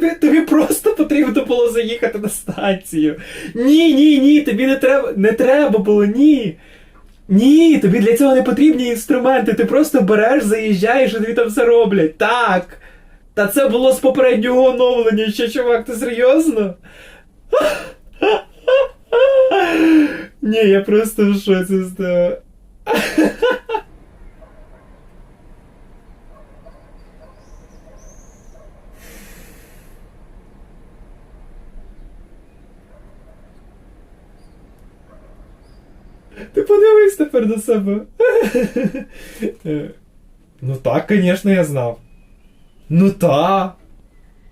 тобі, тобі просто потрібно було заїхати на станцію. Ні, ні, ні, тобі не треба, не треба було, ні. Ні, тобі для цього не потрібні інструменти. Ти просто береш, заїжджаєш і тобі там все роблять. Так. Та це було з попереднього оновлення, ще чувак, ти серйозно? Ні, я просто в шоці з. Ти подивись тепер на себе. Ну так, звісно, я знав. Ну так.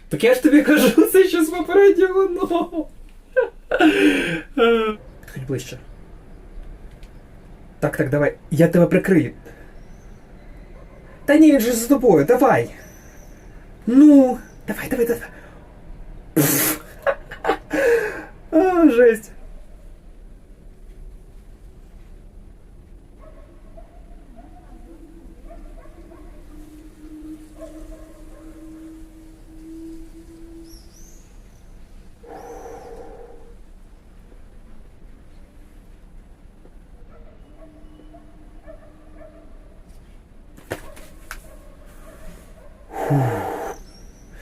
Так я ж тобі кажу, це ще з попереднього ну. Підходь ближче. Так, так, давай. Я тебе прикрию. Та ні, він же за тобою, давай. Ну, давай, давай, давай. Пф. А, жесть.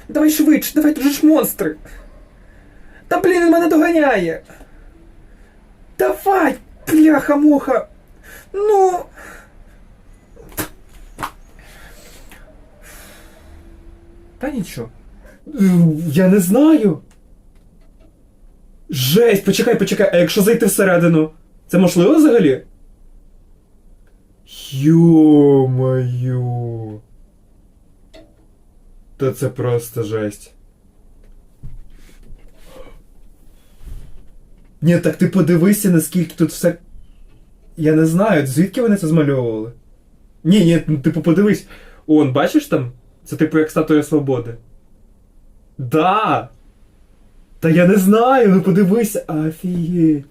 Давай швидше, давай тут же ж монстри. Та блін, він мене доганяє. Давай, бляха-муха. Ну. Та нічого. Я не знаю. Жесть, почекай, почекай, а якщо зайти всередину, це можливо взагалі? Йо-моє. Та це просто жесть. Ні, так ти подивися, наскільки тут все. Я не знаю, звідки вони це змальовували? Ні, ні, ну типу подивись. Он, бачиш там? Це типу як статуя свободи. Да! Та я не знаю, ну подивися. Офігеть.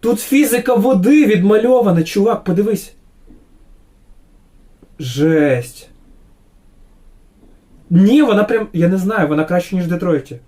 Тут фізика води відмальована, чувак, подивись. Жесть. Ні, вона прям. Я не знаю, вона краще, ніж в Детройті.